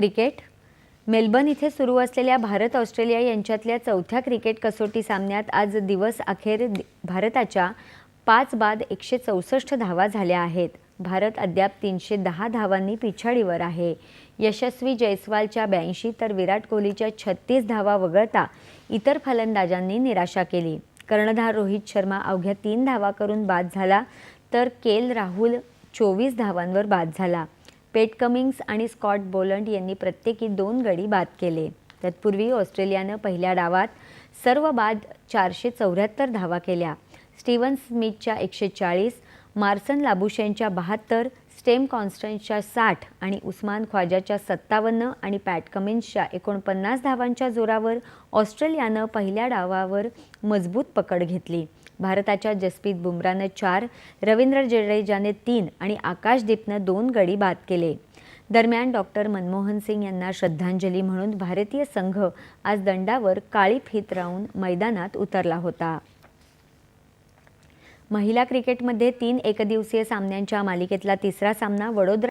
Cricket. Melbourne इथे सुरू असलेल्या भारत ऑस्ट्रेलिया यांच्यातल्या चौथ्या क्रिकेट कसोटी सामन्यात आज दिवस अखेर भारताच्या पाच बाद एकशे चौसष्ट धावा झाल्या आहेत. भारत अद्याप तीनशे दहा धावांनी पिछाडीवर आहे. यशस्वी जयस्वालच्या ब्याऐंशी तर विराट कोहलीच्या छत्तीस धावा वगळता इतर फलंदाजांनी निराशा केली. कर्णधार रोहित शर्मा अवघ्या तीन धावा करून बाद झाला तर केल राहुल चोवीस धावांवर बाद झाला. पेट कमिंग्स आणि स्कॉट बोलंड यांनी प्रत्येकी दोन गडी बाद केले. तत्पूर्वी ऑस्ट्रेलियानं पहिल्या डावात सर्व बाद चारशे चौऱ्याहत्तर धावा केल्या. स्टीवन स्मिथच्या एकशे चाळीस मार्सन लाबुशेनच्या बहात्तर स्टेम कॉन्स्टन्सच्या साठ आणि उस्मान ख्वाजाच्या सत्तावन्न आणि पॅट कमिन्सच्या एकोणपन्नास धावांच्या जोरावर ऑस्ट्रेलियानं पहिल्या डावावर मजबूत पकड घेतली. भारताच्या जसप्रीत बुमरानं चार रवींद्र जडेजाने तीन आणि आकाशदीपनं दोन गडी बाद केले. दरम्यान डॉक्टर मनमोहन सिंग यांना श्रद्धांजली म्हणून भारतीय संघ आज दंडावर काळी फित राहून मैदानात उतरला होता. महिला क्रिकेटमध्ये तीन एकदिवसीय सामन्यांच्या मालिकेतला तिसरा सामना वडोदरा